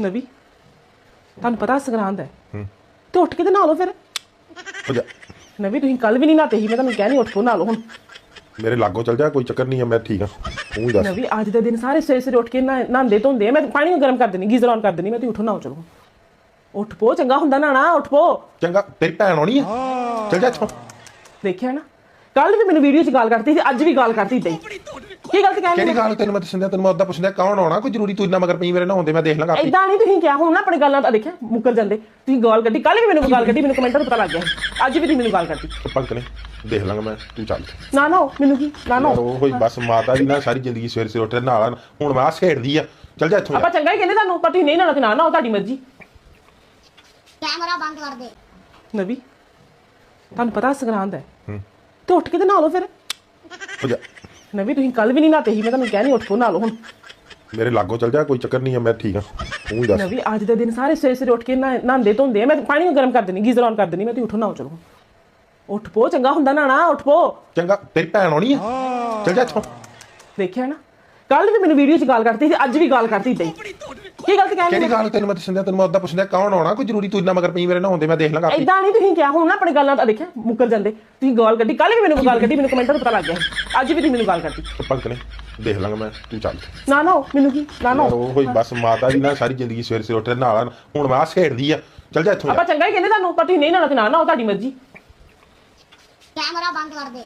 ਨਵੀ। ਤੁਹਾਨੂੰ ਪਤਾ ਸੰਗਰਾਂਦ ਹੈ। ਹੂੰ। ਤੇ ਉੱਠ ਕੇ ਤੇ ਨਹਾ ਲਓ ਫਿਰ। ਹੋ ਨਵੀ ਤੁਸੀਂ ਕੱਲ ਵੀ ਨਹੀਂ ਨਹਾਤੇ ਸੀ ਮੈਂ ਤੁਹਾਨੂੰ ਕਹਿ ਨਹੀਂ ਉੱਠ ਕੇ ਨਹਾ ਲਓ ਹੁਣ। ਮੇਰੇ ਲਾਗੋਂ ਚੱਲ ਜਾ ਕੋਈ ਚੱਕਰ ਨਹੀਂ ਆ ਮੈਂ ਠੀਕ ਆ। ਤੂੰ ਹੀ ਦੱਸ। ਨਵੀ ਅੱਜ ਦੇ ਦਿਨ ਸਾਰੇ ਸਵੇਰੇ ਸਵੇਰੇ ਉੱਠ ਕੇ ਨਹਾ- ਨਹਾਉਂਦੇ ਧੋਂਦੇ ਆ। ਮੈਂ ਪਾਣੀ ਨੂੰ ਗਰਮ ਕਰ ਦੇਣੀ ਗੀਜ਼ਰ ਔਨ ਕਰ ਦੇਣੀ ਮੈਂ ਤੁਸੀਂ ਉੱਠੋ ਨਹਾਓ ਚਲੋ। ਉੱਠ ਪੋ ਚੰਗਾ ਹੁੰਦਾ ਨਹਾਣਾ ਉੱਠ ਪੋ। ਚੰਗਾ ਤੇਰੀ ਭੈਣ ਆਉਣੀ ਆ। ਚੱਲ ਜਾ ਇੱਥੋਂ। ਦੇਖਿਆ ਨਾ ਕੱਲ ਵੀ ਮੈਨੂੰ ਵੀਡੀਓ 'ਚ ਗਾਲ ਕਰਤੀ ਸੀ ਅੱਜ ਵੀ ਗਾਲ ਕਰਤੀ ਏਦਾਂ ਹੀ ਕੀ ਗਲਤ ਕਹਿੰਦੇ ਕਿਹੜੀ ਗੱਲ ਤੈਨੂੰ ਮੈਂ ਦੱਸਦਾ ਤੈਨੂੰ ਮੈਂ ਉਦਾਂ ਪੁੱਛਦਾ ਕੌਣ ਆਉਣਾ? ਕੋਈ ਜ਼ਰੂਰੀ ਤੂੰ ਇੰਨਾ ਮਗਰ ਪਈ ਮੇਰੇ ਨਾਲ ਹੁੰਦੇ ਮੈਂ ਦੇਖ ਲਾਂਗਾ ਆਪੇ ਇਦਾਂ ਨਹੀਂ ਤੁਸੀਂ ਕਿਹਾ ਹੁਣ ਨਾ ਆਪਣੇ ਗੱਲਾਂ ਦਾ ਦੇਖਿਆ ਮੁੱਕਰ ਜਾਂਦੇ। ਤੁਸੀਂ ਗਾਲ ਕੱਢੀ ਕੱਲ ਵੀ ਮੈਨੂੰ ਗਾਲ ਕੱਢੀ ਮੈਨੂੰ ਕਮੈਂਟਾਂ ਤੋਂ ਪਤਾ ਲੱਗ ਗਿਆ। ਅੱਜ ਵੀ ਤੁਸੀਂ ਮੈਨੂੰ ਗਾਲ ਕੱਢੀ। ਪੰਕ ਨੇ ਦੇਖ ਲਾਂਗਾ ਮੈਂ ਤੂੰ ਚੱਲ। ਨਾ ਨਾ ਮੈਨੂੰ ਕੀ ਨਾ ਨਾ। ਉਹ ਹੋਈ ਬਸ ਮਾਤਾ ਦੀ ਨਾ ਸਾਰੀ ਜ਼ਿੰਦਗੀ ਸਵੇਰੇ ਸਵੇਰੇ ਉੱਠ ਨਾਲ ਹੁਣ ਮੈਂ ਆ ਛੇੜਦੀ ਆ। ਚੱਲ ਜਾ ਇੱਥੋਂ ਆਪਾਂ ਚੰਗਾ ਹੀ ਕਹਿੰਦੇ ਤੁਹਾਨੂੰ ਪਰ ਤੁਸੀਂ ਨਹੀਂ ਨਾ ਤੇ ਨਾ ਨਾ ਤੁਹਾਡੀ ਮਰਜ਼ੀ। ਕੈਮਰਾ ਬੰਦ ਕਰ ਦੇ। ਨਵੀ ਤੁਹਾਨੂੰ ਪਤਾ ਸੰਗਰਾਂਦ ਹੈ। ਹੂੰ। ਤੇ ਉੱਠ ਕੇ ਤੇ ਨਹਾ ਲਓ ਫਿਰ। ਹੋ ਜਾ। ਨਵੀ ਤੁਸੀਂ ਕੱਲ ਵੀ ਨਹੀਂ ਨਹਾਤੇ ਸੀ ਮੈਂ ਤੁਹਾਨੂੰ ਕਹਿ ਨਹੀਂ ਉੱਠ ਨਹਾ ਲਓ ਹੁਣ। ਮੇਰੇ ਲਾਗੋਂ ਚੱਲ ਜਾ ਕੋਈ ਚੱਕਰ ਨਹੀਂ ਆ ਮੈਂ ਠੀਕ ਆ। ਤੂੰ ਹੀ ਦੱਸ ਨਵੀ ਅੱਜ ਦੇ ਦਿਨ ਸਾਰੇ ਸਵੇਰੇ ਸਵੇਰੇ ਉੱਠ ਕੇ ਨਹਾ- ਨਹਾਉਂਦੇ ਧੋਂਦੇ ਆ। ਮੈਂ ਪਾਣੀ ਨੂੰ ਗਰਮ ਕਰ ਦੇਣੀ ਗੀਜ਼ਰ ਔਨ ਕਰ ਦੇਣੀ ਮੈਂ ਤੁਸੀਂ ਉੱਠੋ ਨਹਾਓ ਚਲੋ। ਉੱਠ ਪੋ ਚੰਗਾ ਹੁੰਦਾ ਨਹਾਣਾ ਉੱਠ ਪੋ। ਚੰਗਾ ਤੇਰੀ ਭੈਣ ਆਉਣੀ ਆ। ਚੱਲ ਜਾ ਇੱਥੋਂ। ਦੇਖਿਆ ਨਾ ਕੱਲ ਵੀ ਮੈਨੂੰ ਵੀਡੀਓ 'ਚ ਗਾਲ ਕਰਤੀ ਸੀ ਅੱਜ ਵੀ ਗਾਲ ਕਰਤੀ ਏਦਾਂ ਹੀ। ਕੀ ਗਲਤ ਕਹਿੰਦੇ ਕਿਹੜੀ ਗੱਲ ਤੈਨੂੰ ਮੈਂ ਦੱਸਦਾ ਤੈਨੂੰ ਮੈਂ ਉਦਾਂ ਪੁੱਛਦਾ ਕੌਣ ਆਉਣਾ? ਕੋਈ ਜ਼ਰੂਰੀ ਤੂੰ ਇੰਨਾ ਮਗਰ ਪਈ ਮੇਰੇ ਨਾਲ ਹੁੰਦੇ ਮੈਂ ਦੇਖ ਲਾਂਗਾ ਆਪੇ। ਇਦਾਂ ਨਹੀਂ ਤੁਸੀਂ ਕਿਹਾ ਹੁਣ ਨਾ ਆਪਣੇ ਗੱਲਾਂ ਦਾ ਦੇਖਿਆ ਮੁੱਕਰ ਜਾਂਦੇ। ਤੁਸੀਂ ਗਾਲ ਕੱਢੀ ਕੱਲ ਵੀ ਮੈਨੂੰ ਗਾਲ ਕੱਢੀ ਮੈਨੂੰ ਕਮੈਂਟਾਂ ਤੋਂ ਪਤਾ ਲੱਗ ਗਿਆ। ਅੱਜ ਵੀ ਤੁਸੀਂ ਮੈਨੂੰ ਗਾਲ ਕੱਢੀ। ਪੰਕ ਨੇ ਦੇਖ ਲਾਂਗਾ ਮੈਂ ਤੂੰ ਚੱਲ। ਨਾ ਨਾ ਮੈਨੂੰ ਕੀ? ਨਾ ਨਾ ਉਹ ਹੋਈ ਬਸ ਮਾਤਾ ਦੀ ਨਾ ਸਾਰੀ ਜ਼ਿੰਦਗੀ ਸਵੇਰੇ ਸਵੇਰੇ ਉੱਠ ਨਾਲ ਹੁਣ ਮੈਂ ਆ ਛੇੜਦੀ ਆ। ਚੱਲ ਜਾ ਇੱਥੋਂ ਆਪਾਂ ਚੰਗਾ ਹੀ ਕਹਿੰਦੇ ਤੁਹਾਨੂੰ ਪਰ ਤੁਸੀਂ ਨਹੀਂ ਨਾ ਤੇ ਨਾ ਨਾ ਤੁਹਾਡੀ ਮਰਜ਼ੀ। ਕੈਮਰਾ ਬੰਦ ਕਰ ਦੇ।